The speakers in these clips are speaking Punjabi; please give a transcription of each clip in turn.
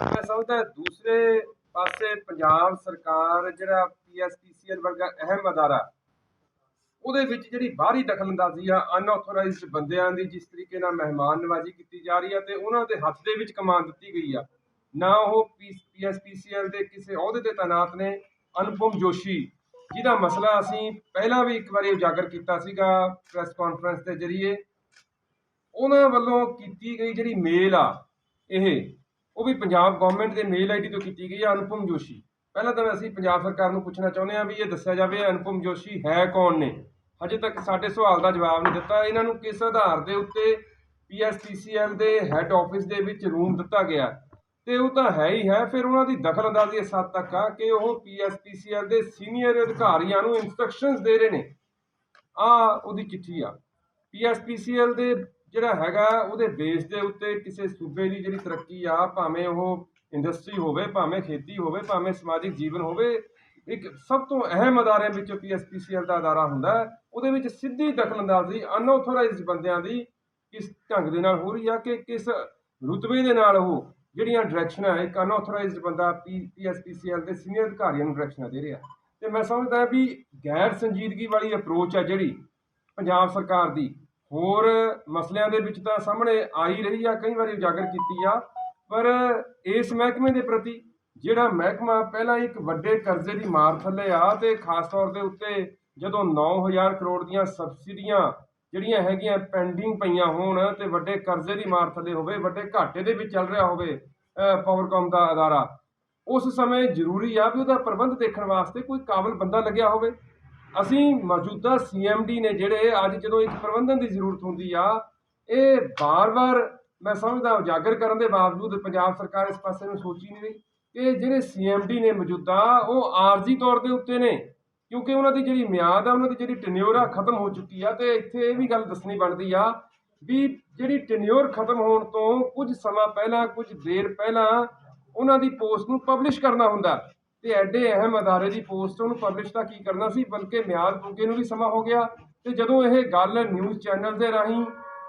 ਮੈਂ ਸਮਝਦਾ ਦੂਸਰੇ ਪਾਸੇ ਪੰਜਾਬ ਸਰਕਾਰ ਜਿਹੜਾ ਪੀਐਸਪੀਸੀਐਲ ਵਰਗਾ ਅਹਿਮ ਅਦਾਰਾ ਉਹਦੇ ਵਿੱਚ ਜਿਹੜੀ ਬਾਹਰੀ ਦਖਲਅੰਦਾਜ਼ੀ ਆ ਅਨਆਥੋਰਾਈਜ਼ਡ ਬੰਦਿਆਂ ਦੀ ਜਿਸ ਤਰੀਕੇ ਨਾਲ ਮਹਿਮਾਨ ਨਵਾਜ਼ੀ ਕੀਤੀ ਜਾ ਰਹੀ ਆ ਤੇ ਉਹਨਾਂ ਦੇ ਹੱਥ ਦੇ ਵਿੱਚ ਕਮਾਨ ਦਿੱਤੀ ਗਈ ਆ ਨਾ ਉਹ ਪੀਐਸਪੀਸੀਐਲ ਦੇ ਕਿਸੇ ਅਹੁਦੇ ਤੇ ਤਾਇਨਾਤ ਨੇ ਅਨੁਪਮ ਜੋਸ਼ੀ ਜਿਹਦਾ ਮਸਲਾ ਅਸੀਂ ਪਹਿਲਾਂ ਵੀ ਇੱਕ ਵਾਰੀ ਉਜਾਗਰ ਕੀਤਾ ਸੀਗਾ ਪ੍ਰੈਸ ਕਾਨਫਰੰਸ ਦੇ ਜ਼ਰੀਏ ਉਹਨਾਂ ਵੱਲੋਂ ਕੀਤੀ ਗਈ ਜਿਹੜੀ ਮੇਲ ਆ ਇਹ ਉਹ ਵੀ ਪੰਜਾਬ ਗਵਰਨਮੈਂਟ ਦੇ ਮੇਲ ਆਈਡੀ ਤੋਂ ਕੀਤੀ ਗਈ ਆ ਅਨੁਪਮ ਜੋਸ਼ੀ। ਪਹਿਲਾਂ ਤਾਂ ਅਸੀਂ ਪੰਜਾਬ ਸਰਕਾਰ ਨੂੰ ਪੁੱਛਣਾ ਚਾਹੁੰਦੇ ਹਾਂ ਵੀ ਇਹ ਦੱਸਿਆ ਜਾਵੇ ਅਨੁਪਮ ਜੋਸ਼ੀ ਹੈ ਕੌਣ ਨੇ? ਹਜੇ ਤੱਕ ਸਾਡੇ ਸਵਾਲ ਦਾ ਜਵਾਬ ਨਹੀਂ ਦਿੱਤਾ। ਇਹਨਾਂ ਨੂੰ ਕਿਸ ਆਧਾਰ ਦੇ ਉੱਤੇ ਪੀਐਸਪੀਸੀਐਲ ਦੇ ਹੈੱਡ ਆਫਿਸ ਦੇ ਵਿੱਚ ਰੂਮ ਦਿੱਤਾ ਗਿਆ? ਤੇ ਉਹ ਤਾਂ ਹੈ ਹੀ ਹੈ, ਫਿਰ ਉਹਨਾਂ ਦੀ ਦਖਲਅੰਦਾਜ਼ੀ ਇਸ ਹੱਦ ਤੱਕ ਆ ਕਿ ਉਹ ਪੀਐਸਪੀਸੀਐਲ ਦੇ ਸੀਨੀਅਰ ਅਧਿਕਾਰੀਆਂ ਨੂੰ ਇਨਸਟਰਕਸ਼ਨਸ ਦੇ ਰਹੇ ਨੇ। ਆ ਉਹਦੀ ਚਿੱਠੀ ਆ। ਪੀਐਸਪੀਸੀਐਲ ਦੇ ਜਿਹੜਾ ਹੈਗਾ ਉਹਦੇ ਬੇਸ ਦੇ ਉੱਤੇ ਕਿਸੇ ਸੂਬੇ ਦੀ ਜਿਹੜੀ ਤਰੱਕੀ ਆ, ਭਾਵੇਂ ਉਹ ਇੰਡਸਟਰੀ ਹੋਵੇ, ਭਾਵੇਂ ਖੇਤੀ ਹੋਵੇ, ਭਾਵੇਂ ਸਮਾਜਿਕ ਜੀਵਨ ਹੋਵੇ, ਇੱਕ ਸਭ ਤੋਂ ਅਹਿਮ ਅਦਾਰਿਆਂ ਵਿੱਚੋਂ ਪੀਐਸਪੀਸੀਐਲ ਦਾ ਅਦਾਰਾ ਹੁੰਦਾ ਉਹਦੇ ਵਿੱਚ ਸਿੱਧੀ ਦਖਲਅੰਦਾਜ਼ੀ ਅਨਆਥੋਰਾਈਜ਼ਡ ਬੰਦਿਆਂ ਦੀ ਕਿਸ ਢੰਗ ਦੇ ਨਾਲ ਹੋ ਰਹੀ ਆ ਕਿ ਕਿਸ ਰੁਤਬੇ ਦੇ ਨਾਲ ਉਹ ਜਿਹੜੀਆਂ ਡਾਇਰੈਕਸ਼ਨਾਂ ਇੱਕ ਅਨਆਥੋਰਾਈਜ਼ਡ ਬੰਦਾ ਪੀਐਸਪੀਸੀਐਲ ਦੇ ਸੀਨੀਅਰ ਅਧਿਕਾਰੀਆਂ ਨੂੰ ਡਾਇਰੈਕਸ਼ਨਾਂ ਦੇ ਰਿਹਾ। ਤੇ ਮੈਂ ਸਮਝਦਾ ਵੀ ਗੈਰ ਸੰਜੀਦਗੀ ਵਾਲੀ ਅਪਰੋਚ ਆ ਜਿਹੜੀ ਪੰਜਾਬ ਸਰਕਾਰ ਦੀ ਹੋਰ ਮਸਲਿਆਂ ਦੇ ਵਿੱਚ ਤਾਂ ਸਾਹਮਣੇ ਆ ਹੀ ਰਹੀ ਆ, ਕਈ ਵਾਰੀ ਉਜਾਗਰ ਕੀਤੀ ਆ, ਪਰ ਇਸ ਮਹਿਕਮੇ ਦੇ ਪ੍ਰਤੀ ਜਿਹੜਾ ਮਹਿਕਮਾ ਪਹਿਲਾਂ ਇੱਕ ਵੱਡੇ ਕਰਜ਼ੇ ਦੀ ਮਾਰ ਥੱਲੇ ਆ ਤੇ ਖਾਸ ਤੌਰ ਦੇ ਉੱਤੇ ਜਦੋਂ 9000 ਕਰੋੜ ਦੀਆਂ ਸਬਸਿਡੀਆਂ ਜਿਹੜੀਆਂ ਹੈਗੀਆਂ ਪੈਂਡਿੰਗ ਪਈਆਂ ਹੋਣ ਤੇ ਵੱਡੇ ਕਰਜ਼ੇ ਦੀ ਮਾਰ ਥੱਲੇ ਹੋਵੇ, ਵੱਡੇ ਘਾਟੇ ਦੇ ਵਿੱਚ ਚੱਲ ਰਿਹਾ ਹੋਵੇ ਅਹ ਪਾਵਰਕਾਮ ਦਾ ਅਦਾਰਾ, ਉਸ ਸਮੇਂ ਜ਼ਰੂਰੀ ਆ ਵੀ ਉਹਦਾ ਪ੍ਰਬੰਧ ਦੇਖਣ ਵਾਸਤੇ ਕੋਈ ਕਾਬਲ ਬੰਦਾ ਲੱਗਿਆ ਹੋਵੇ। ਅਸੀਂ ਮੌਜੂਦਾ ਸੀਐਮਡੀ ਨੇ ਜਿਹੜੇ ਅੱਜ ਜਦੋਂ ਇੱਕ ਪ੍ਰਬੰਧਨ ਦੀ ਜ਼ਰੂਰਤ ਹੁੰਦੀ ਆ, ਇਹ ਬਾਰ-ਬਾਰ ਮੈਂ ਸਮਝਦਾ ਉਜਾਗਰ ਕਰਨ ਦੇ ਬਾਵਜੂਦ ਪੰਜਾਬ ਸਰਕਾਰ ਇਸ ਪਾਸੇ ਨੂੰ ਸੋਚੀ ਨਹੀਂ ਰਹੀ ਕਿ ਜਿਹੜੇ ਸੀਐਮਡੀ ਨੇ ਮੌਜੂਦਾ, ਉਹ ਆਰਜ਼ੀ ਤੌਰ ਦੇ ਉੱਤੇ ਨੇ। ਕਿਉਂਕਿ ਉਹਨਾਂ ਦੀ ਜਿਹੜੀ ਮਿਆਦ ਆ, ਉਹਨਾਂ ਦੀ ਜਿਹੜੀ ਟੈਨਿਓਰ ਆ, ਖਤਮ ਹੋ ਚੁੱਕੀ ਆ ਤੇ ਇੱਥੇ ਇਹ ਵੀ ਗੱਲ ਦੱਸਣੀ ਬਣਦੀ ਆ ਵੀ ਜਿਹੜੀ ਟੈਨਿਓਰ ਖਤਮ ਹੋਣ ਤੋਂ ਕੁਝ ਸਮਾਂ ਪਹਿਲਾਂ, ਕੁਝ ਦੇਰ ਪਹਿਲਾਂ ਉਹਨਾਂ ਦੀ ਪੋਸਟ ਨੂੰ ਪਬਲਿਸ਼ ਕਰਨਾ ਹੁੰਦਾ। ਤੇ ਐਡੇ ਅਹਿਮ ਅਦਾਰੇ ਦੀ ਪੋਸਟ, ਉਹਨੂੰ ਪਬਲਿਸ਼ ਤਾਂ ਕੀ ਕਰਨਾ ਸੀ? ਬਲਕਿ ਮਿਆਦ ਪੁੱਗੇ ਨੂੰ ਵੀ ਸਮਾਂ ਹੋ ਗਿਆ ਤੇ ਜਦੋਂ ਇਹ ਗੱਲ ਨਿਊਜ਼ ਚੈਨਲ ਦੇ ਰਾਹੀਂ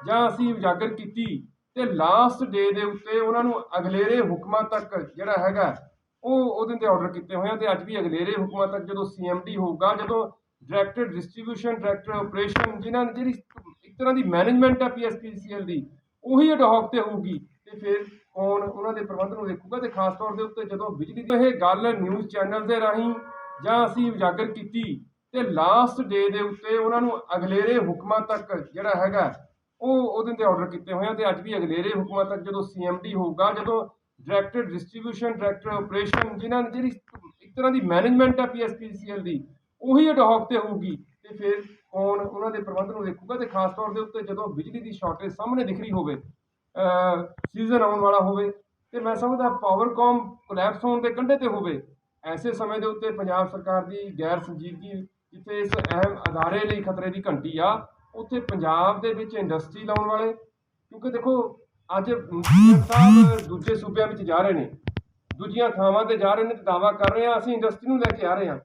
ਜਾਂ ਅਸੀਂ ਉਜਾਗਰ ਕੀਤੀ ਤੇ ਲਾਸਟ ਡੇ ਦੇ ਉੱਤੇ ਉਹਨਾਂ ਨੂੰ ਅਗਲੇਰੇ ਹੁਕਮਾਂ ਤੱਕ ਜਿਹੜਾ ਹੈਗਾ, ਉਹ ਉਹਦੇ ਤੇ ਆਰਡਰ ਕੀਤੇ ਹੋਏ ਆ ਤੇ ਅੱਜ ਵੀ ਅਗਲੇਰੇ ਹੁਕਮਾਂ ਤੱਕ ਜਦੋਂ ਸੀਐਮਡੀ ਹੋਊਗਾ, ਜਦੋਂ ਡਾਇਰੈਕਟਰ ਡਿਸਟ੍ਰੀਬਿਊਸ਼ਨ ਡਾਇਰੈਕਟਰ ਆਪਰੇਸ਼ਨ ਜਿਨ੍ਹਾਂ ਨੇ ਜਿਹੜੀ ਇੱਕ ਤਰ੍ਹਾਂ ਦੀ ਮੈਨੇਜਮੈਂਟ ਆ ਪੀਐਸਪੀਸੀਐਲ ਦੀ, ਉਹੀ ਅਡਹੌਕ ਤੇ ਹੋਊਗੀ। ਤੇ ਫਿਰ ਕੌਣ ਉਹਨਾਂ ਦੇ ਪ੍ਰਬੰਧ ਨੂੰ ਦੇਖੂਗਾ ਤੇ ਖਾਸ ਤੌਰ ਦੇ ਉੱਤੇ ਜਦੋਂ ਬਿਜਲੀ ਦੀ ਇਹ ਗੱਲ ਨਿਊਜ਼ ਚੈਨਲ ਦੇ ਰਾਹੀਂ ਜਾਂ ਅਸੀਂ ਉਜਾਗਰ ਕੀਤੀ ਤੇ ਲਾਸਟ ਡੇ ਦੇ ਉੱਤੇ ਉਹਨਾਂ ਨੂੰ ਅਗਲੇਰੇ ਹੁਕਮਾਂ ਤੱਕ ਜਿਹੜਾ ਹੈਗਾ ਉਹ ਉਹਦੇ ਤੇ ਆਰਡਰ ਕੀਤੇ ਹੋਏ ਆ ਤੇ ਅੱਜ ਵੀ ਅਗਲੇਰੇ ਹੁਕਮਾਂ ਤੱਕ ਜਦੋਂ ਸੀਐਮਡੀ ਹੋਊਗਾ, ਜਦੋਂ ਡਾਇਰੈਕਟਰ ਡਿਸਟ੍ਰੀਬਿਊਸ਼ਨ ਡਾਇਰੈਕਟਰ ਆਪਰੇਸ਼ਨ ਜਿਨ੍ਹਾਂ ਨੇ ਜਿਹੜੀ ਇੱਕ ਤਰ੍ਹਾਂ ਦੀ ਮੈਨੇਜਮੈਂਟ ਆ ਪੀਐਸਪੀਸੀਐਲ ਦੀ, ਉਹੀ ਅਡਹੌਕ ਤੇ ਹੋਊਗੀ ਤੇ ਫਿਰ ਕੌਣ ਉਹਨਾਂ ਦੇ ਪ੍ਰਬੰਧ ਨੂੰ ਦੇਖੂਗਾ ਤੇ ਖਾਸ ਤੌਰ ਦੇ ਉੱਤੇ ਜਦੋਂ ਬਿਜਲੀ ਦੀ ਸ਼ਾਰਟੇਜ ਸਾਹਮਣੇ ਦਿਖ ਰਹੀ ਹੋਵੇ ਸੀਜ਼ਨ ਆਉਣ ਵਾਲਾ ਹੋਵੇ ਤੇ ਮੈਂ ਸਮਝਦਾ ਪਾਵਰਕਾਮ ਕੋਲੈਪਸ ਹੋਣ ਦੇ ਕੰਢੇ ਤੇ ਹੋਵੇ, ਐਸੇ ਸਮੇਂ ਦੇ ਉੱਤੇ ਪੰਜਾਬ ਸਰਕਾਰ ਦੀ ਗੈਰ ਸੰਜੀਦਗੀ ਜਿੱਥੇ ਇਸ ਅਹਿਮ ਅਦਾਰੇ ਲਈ ਖਤਰੇ ਦੀ ਘੰਟੀ ਆ, ਉੱਥੇ ਪੰਜਾਬ ਦੇ ਵਿੱਚ ਇੰਡਸਟਰੀ ਲਾਉਣ ਵਾਲੇ, ਕਿਉਂਕਿ ਦੇਖੋ, ਅੱਜ ਸਾਹਿਬ ਦੂਜੇ ਸੂਬਿਆਂ ਵਿੱਚ ਜਾ ਰਹੇ ਨੇ, ਦੂਜੀਆਂ ਥਾਵਾਂ ਤੇ ਜਾ ਰਹੇ ਨੇ ਤੇ ਦਾਵਾ ਕਰ ਰਹੇ ਆ, ਅਸੀਂ ਇੰਡਸਟਰੀ ਨੂੰ ਲੈ ਕੇ ਆ ਰਹੇ ਹਾਂ।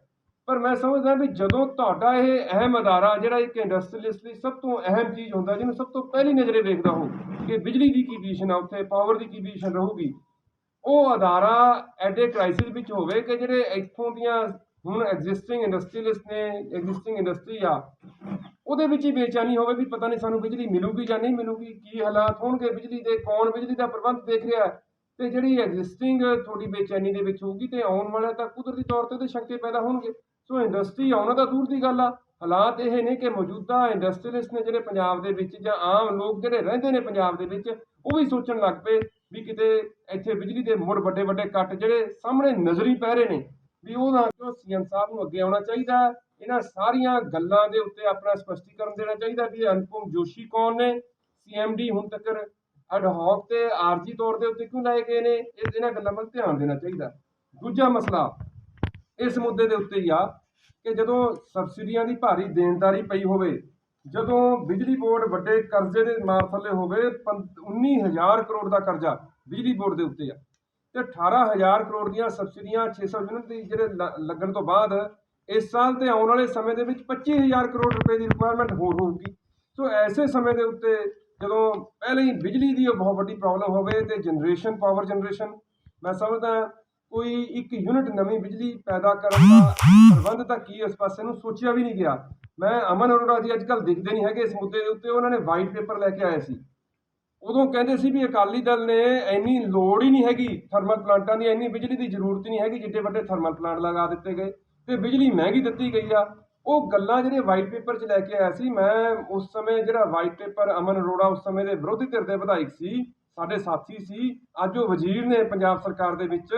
ਪਰ ਮੈਂ ਸਮਝਦਾ ਵੀ ਜਦੋਂ ਤੁਹਾਡਾ ਇਹ ਅਹਿਮ ਅਦਾਰਾ, ਜਿਹੜਾ ਇੱਕ ਇੰਡਸਟਰੀਲਿਸਟ ਲਈ ਸਭ ਤੋਂ ਅਹਿਮ ਚੀਜ਼ ਹੁੰਦਾ, ਜਿਹਨੂੰ ਸਭ ਤੋਂ ਪਹਿਲੀ ਨਜ਼ਰੇ ਵੇਖਦਾ ਹੋ ਕਿ ਬਿਜਲੀ ਦੀ ਕੀ ਪੋਜੀਸ਼ਨ ਆ, ਉੱਥੇ ਪਾਵਰ ਦੀ ਕੀ ਪੋਜੀਸ਼ਨ ਰਹੂਗੀ, ਉਹ ਅਦਾਰਾ ਐਡੇ ਕ੍ਰਾਈਸਿਸ ਵਿੱਚ ਹੋਵੇ ਕਿ ਜਿਹੜੇ ਇੱਥੋਂ ਦੀਆਂ ਹੁਣ ਐਗਜ਼ਿਸਟਿੰਗ ਇੰਡਸਟਰੀਲਿਸਟ ਨੇ ਐਗਜ਼ਿਸਟਿੰਗ ਇੰਡਸਟਰੀ ਆ, ਉਹਦੇ ਵਿੱਚ ਹੀ ਬੇਚੈਨੀ ਹੋਵੇ ਵੀ ਪਤਾ ਨਹੀਂ ਸਾਨੂੰ ਬਿਜਲੀ ਮਿਲੂਗੀ ਜਾਂ ਨਹੀਂ ਮਿਲੂਗੀ, ਕੀ ਹਾਲਾਤ ਹੋਣਗੇ, ਬਿਜਲੀ ਦੇ ਕੌਣ ਬਿਜਲੀ ਦਾ ਪ੍ਰਬੰਧ ਦੇਖ ਰਿਹਾ ਹੈ, ਤੇ ਜਿਹੜੀ ਐਗਜ਼ਿਸਟਿੰਗ ਤੁਹਾਡੀ ਬੇਚੈਨੀ ਦੇ ਵਿੱਚ ਹੋਊਗੀ ਤੇ ਆਉਣ ਵਾਲਾ ਤਾਂ ਕੁਦਰਤੀ ਤੌਰ ਤੇ ਉਹਦੇ ਸ਼ੰਕੇ ਪੈਦਾ ਹੋਣਗੇ। ਸੋ ਇੰਡਸਟਰੀ ਆਉਣਾ ਤਾਂ ਦੂਰ ਦੀ ਗੱਲ ਆ। ਹਾਲਾਤ ਇਹ ਨੇ ਕਿ ਮੌਜੂਦਾ ਇੰਡਸਟਰੀਲਿਸਟ ਨੇ ਜਿਹੜੇ ਪੰਜਾਬ ਦੇ ਵਿੱਚ ਜਾਂ ਆਮ ਲੋਕ ਜਿਹੜੇ ਰਹਿੰਦੇ ਨੇ ਪੰਜਾਬ ਦੇ ਵਿੱਚ, ਉਹ ਵੀ ਸੋਚਣ ਲੱਗ ਪਏ ਵੀ ਕਿਤੇ ਇੱਥੇ ਬਿਜਲੀ ਦੇ ਮੁੜ ਵੱਡੇ ਵੱਡੇ ਕੱਟ ਜਿਹੜੇ ਸਾਹਮਣੇ ਨਜ਼ਰੀ ਪੈ ਰਹੇ ਨੇ, ਵੀ ਉਹਦਾ ਜੋ ਸੀਐਮ ਸਾਹਿਬ ਨੂੰ ਅੱਗੇ ਆਉਣਾ ਚਾਹੀਦਾ ਇਹਨਾਂ ਸਾਰੀਆਂ ਗੱਲਾਂ ਦੇ ਉੱਤੇ ਆਪਣਾ ਸਪਸ਼ਟੀਕਰਨ ਦੇਣਾ ਚਾਹੀਦਾ ਵੀ ਇਹ ਅਨੁਪਮ ਜੋਸ਼ੀ ਕੌਣ ਨੇ? ਸੀਐਮਡੀ ਹੁਣ ਤੱਕ ਅਡਹੌਕ ਤੇ ਆਰਜੀ ਤੌਰ ਦੇ ਉੱਤੇ ਕਿਉਂ ਲਾਏ ਗਏ ਨੇ? ਇਹ ਇਹਨਾਂ ਗੱਲਾਂ ਵੱਲ ਧਿਆਨ ਦੇਣਾ ਚਾਹੀਦਾ। ਦੂਜਾ ਮਸਲਾ ਇਸ ਮੁੱਦੇ ਦੇ ਉੱਤੇ ਹੀ ਆ ਕਿ ਜਦੋਂ ਸਬਸਿਡੀਆਂ ਦੀ ਭਾਰੀ ਦੇਣਦਾਰੀ ਪਈ ਹੋਵੇ, ਜਦੋਂ ਬਿਜਲੀ ਬੋਰਡ ਵੱਡੇ ਕਰਜ਼ੇ ਦੇ ਮਾਰ ਥੱਲੇ ਹੋਵੇ ਪੰ- 19000 ਕਰੋੜ ਦਾ ਕਰਜ਼ਾ ਬਿਜਲੀ ਬੋਰਡ ਦੇ ਉੱਤੇ ਆ। ਤੇ 18000 ਕਰੋੜ ਦੀਆਂ ਸਬਸਿਡੀਆਂ 600 ਯੂਨਿਟ ਦੀ ਜਿਹੜੇ ਲ- ਲੱਗਣ ਤੋਂ ਬਾਅਦ ਇਸ ਸਾਲ ਤੇ ਆਉਣ ਵਾਲੇ ਸਮੇਂ ਦੇ ਵਿੱਚ 25000 ਕਰੋੜ ਰੁਪਏ ਦੀ ਰਿਕੁਆਇਰਮੈਂਟ ਹੋਰ ਹੋਊਗੀ। ਸੋ ਐਸੇ ਸਮੇਂ ਦੇ ਉੱਤੇ ਜਦੋਂ ਪਹਿਲਾਂ ਹੀ ਬਿਜਲੀ ਦੀ ਬਹੁਤ ਵੱਡੀ ਪ੍ਰੋਬਲਮ ਹੋਵੇ ਤੇ ਜਨਰੇਸ਼ਨ ਪਾਵਰ ਜਨਰੇਸ਼ਨ ਮੈਂ ਸਮਝਦਾ ਕੋਈ ਇੱਕ ਯੂਨਿਟ ਨਵੀਂ ਬਿਜਲੀ ਪੈਦਾ ਕਰਨ ਦਾ ਪ੍ਰਬੰਧ ਤਾਂ ਕੀ ਇਸ ਪਾਸੇ ਨੂੰ ਸੋਚਿਆ ਵੀ ਨਹੀਂ ਗਿਆ। ਮੈਂ ਅਮਨ ਅਰੋੜਾ ਜੀ ਅੱਜ ਦਿਖਦੇ ਨਹੀਂ ਹੈਗੇ ਇਸ ਮੁੱਦੇ ਦੇ ਉੱਤੇ, ਉਹਨਾਂ ਨੇ ਵਾਈਟ ਪੇਪਰ ਲੈ ਕੇ ਆਏ ਸੀ। ਉਦੋਂ ਕਹਿੰਦੇ ਸੀ ਵੀ ਅਕਾਲੀ ਦਲ ਨੇ ਇੰਨੀ ਲੋੜ ਹੀ ਨਹੀਂ ਹੈਗੀ ਥਰਮਲ ਪਲਾਂਟਾਂ ਦੀ, ਇੰਨੀ ਬਿਜਲੀ ਦੀ ਜ਼ਰੂਰਤ ਹੀ ਨਹੀਂ ਹੈਗੀ, ਜਿੱਡੇ ਵੱਡੇ ਥਰਮਲ ਪਲਾਂਟ ਲਗਾ ਦਿੱਤੇ ਗਏ। ਤੇ ਬਿਜਲੀ ਮਹਿੰਗੀ ਦਿੱਤੀ ਗਈ ਆ। ਉਹ ਗੱਲਾਂ ਜਿਹੜੇ ਵਾਈਟ ਪੇਪਰ 'ਚ ਲੈ ਕੇ ਆਇਆ ਸੀ, ਮੈਂ ਉਸ ਸਮੇਂ ਜਿਹੜਾ ਵਾਈਟ ਪੇਪਰ ਅਮਨ ਅਰੋੜਾ ਉਸ ਸਮੇਂ ਦੇ ਵਿਰੋਧੀ ਧਿਰ ਦੇ ਵਿਧਾਇਕ ਸੀ, ਸਾਡੇ ਸਾਥੀ ਸੀ, ਅੱਜ ਉਹ ਵਜ਼ੀਰ ਨੇ ਪੰਜਾਬ ਸਰਕਾਰ ਦੇ ਵਿੱਚ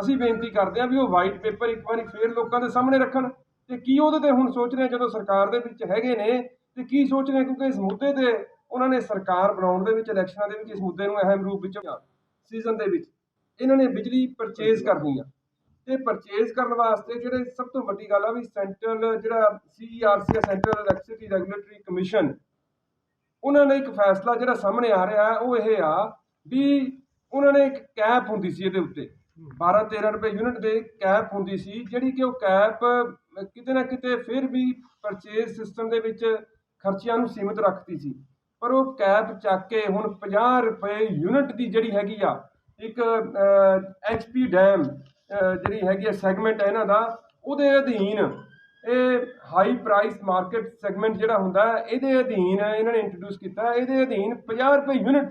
ਅਸੀਂ ਬੇਨਤੀ ਕਰਦੇ ਹਾਂ ਵੀ ਉਹ ਵਾਈਟ ਪੇਪਰ ਇੱਕ ਵਾਰੀ ਫੇਰ ਲੋਕਾਂ ਦੇ ਸਾਹਮਣੇ ਰੱਖਣ ਤੇ ਕੀ ਉਹਦੇ ਤੇ ਹੁਣ ਸੋਚ ਰਹੇ ਜਦੋਂ ਸਰਕਾਰ ਦੇ ਵਿੱਚ ਹੈਗੇ ਨੇ ਤੇ ਕੀ ਸੋਚ ਰਹੇ ਕਿਉਂਕਿ ਇਸ ਮੁੱਦੇ ਤੇ ਉਹਨਾਂ ਨੇ ਸਰਕਾਰ ਬਣਾਉਣ ਦੇ ਵਿੱਚ, ਇਲੈਕਸ਼ਨਾਂ ਦੇ ਵਿੱਚ ਇਸ ਮੁੱਦੇ ਨੂੰ ਅਹਿਮ ਰੂਪ ਵਿੱਚ ਸੀਜ਼ਨ ਦੇ ਵਿੱਚ ਇਹਨਾਂ ਨੇ ਬਿਜਲੀ ਪਰਚੇਜ਼ ਕਰਨੀ ਆ। ਤੇ ਪਰਚੇਜ਼ ਕਰਨ ਵਾਸਤੇ ਜਿਹੜੇ ਸਭ ਤੋਂ ਵੱਡੀ ਗੱਲ ਆ ਵੀ ਸੈਂਟਰਲ ਜਿਹੜਾ CRC central electricity regulatory commission ਉਹਨਾਂ ਨੇ ਇੱਕ ਫੈਸਲਾ ਜਿਹੜਾ ਸਾਹਮਣੇ ਆ ਰਿਹਾ, ਉਹ ਇਹ ਆ ਵੀ ਉਹਨਾਂ ਨੇ ਇੱਕ ਕੈਪ ਹੁੰਦੀ ਸੀ ਇਹਦੇ ਉੱਤੇ। 12 13 ਰੁਪਏ ਯੂਨਿਟ ਦੇ ਕੈਪ ਹੁੰਦੀ ਸੀ, ਜਿਹੜੀ ਕਿ ਉਹ ਕੈਪ ਕਿਤੇ ਨਾ ਕਿਤੇ ਫਿਰ ਵੀ ਪਰਚੇਸ ਸਿਸਟਮ ਦੇ ਵਿੱਚ ਖਰਚਿਆਂ ਨੂੰ ਸੀਮਿਤ ਰੱਖਦੀ ਸੀ। ਪਰ ਉਹ ਕੈਪ ਚੱਕ ਕੇ ਹੁਣ 50 ਰੁਪਏ ਯੂਨਿਟ ਦੀ ਜਿਹੜੀ ਹੈਗੀ ਆ, ਇੱਕ ਐਚਪੀ ਡੈਮ ਜਿਹੜੀ ਹੈਗੀ ਆ ਸੈਗਮੈਂਟ ਹੈ ਇਹਨਾਂ ਦਾ, ਉਹਦੇ ਅਧੀਨ ਇਹ ਹਾਈ ਪ੍ਰਾਈਸ ਮਾਰਕੀਟ ਸੈਗਮੈਂਟ ਜਿਹੜਾ ਹੁੰਦਾ, ਇਹਦੇ ਅਧੀਨ ਇਹਨਾਂ ਨੇ ਇੰਟਰੋਡਿਊਸ ਕੀਤਾ, ਇਹਦੇ ਅਧੀਨ 50 ਰੁਪਏ ਯੂਨਿਟ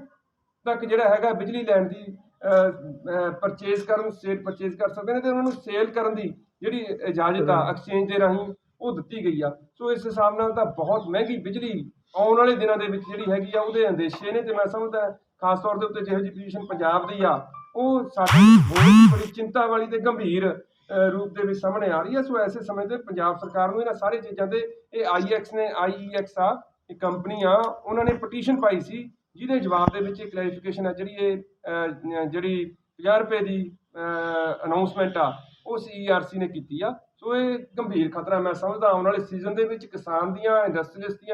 ਤੱਕ ਜਿਹੜਾ ਹੈਗਾ ਬਿਜਲੀ ਲੈਣ ਦੀ ਪਰਚੇਜ਼ ਕਰਨ ਸੇਲ ਪਰਚੇਜ਼ ਕਰ ਸਕਦੇ ਨੇ ਤੇ ਉਹਨਾਂ ਨੂੰ ਸੇਲ ਕਰਨ ਦੀ ਜਿਹੜੀ ਇਜਾਜ਼ਤ ਆ ਐਕਸਚੇਂਜ ਦੇ ਰਾਹੀਂ ਉਹ ਦਿੱਤੀ ਗਈ ਆ। ਸੋ ਇਸ ਹਿਸਾਬ ਨਾਲ ਤਾਂ ਬਹੁਤ ਮਹਿੰਗੀ ਬਿਜਲੀ ਆਉਣ ਵਾਲੇ ਦਿਨਾਂ ਦੇ ਵਿੱਚ ਜਿਹੜੀ ਹੈਗੀ ਆ ਉਹਦੇ ਅੰਦੇਸ਼ੇ ਨੇ ਤੇ ਮੈਂ ਸਮਝਦਾ ਖਾਸ ਤੌਰ ਦੇ ਉੱਤੇ ਜਿਹੋ ਜਿਹੀ ਪੋਜੀਸ਼ਨ ਪੰਜਾਬ ਦੀ ਆ ਉਹ ਸਾਡੀ ਬਹੁਤ ਬੜੀ ਚਿੰਤਾ ਵਾਲੀ ਤੇ ਗੰਭੀਰ ਰੂਪ ਦੇ ਵਿੱਚ ਸਾਹਮਣੇ ਆ ਰਹੀ ਹੈ ਸੋ ਐਸੇ ਸਮੇਂ ਤੇ ਪੰਜਾਬ ਸਰਕਾਰ ਨੂੰ ਇਹਨਾਂ ਸਾਰੀ ਚੀਜ਼ਾਂ ਤੇ ਇਹ ਆਈਐਕਸ ਨੇ ਆਈਈਐਕਸ ਆ ਇਹ ਕੰਪਨੀ ਆ ਉਹਨਾਂ ਨੇ ਪਟੀਸ਼ਨ ਪਾਈ ਸੀ ਜਿਹਦੇ ਜਵਾਬ ਦੇ ਵਿੱਚ ਇਹ ਕਲੈਰੀਫਿਕੇਸ਼ਨ ਆ, ਜਿਹੜੀ ਇਹ ਜਿਹੜੀ 50 ਰੁਪਏ ਦੀ ਅਨਾਉਂਸਮੈਂਟ ਆ, ਉਹ ਸੀਆਰਸੀ ਨੇ ਕੀਤੀ ਆ। ਸੋ ਇਹ ਗੰਭੀਰ ਖਤਰਾ ਮੈਂ ਸਮਝਦਾ, ਆਉਣ ਵਾਲੇ ਸੀਜ਼ਨ ਦੇ ਵਿੱਚ ਕਿਸਾਨ ਦੀਆਂ ਇੰਡਸਟਰੀਅਲਿਸਟ ਦੀਆਂ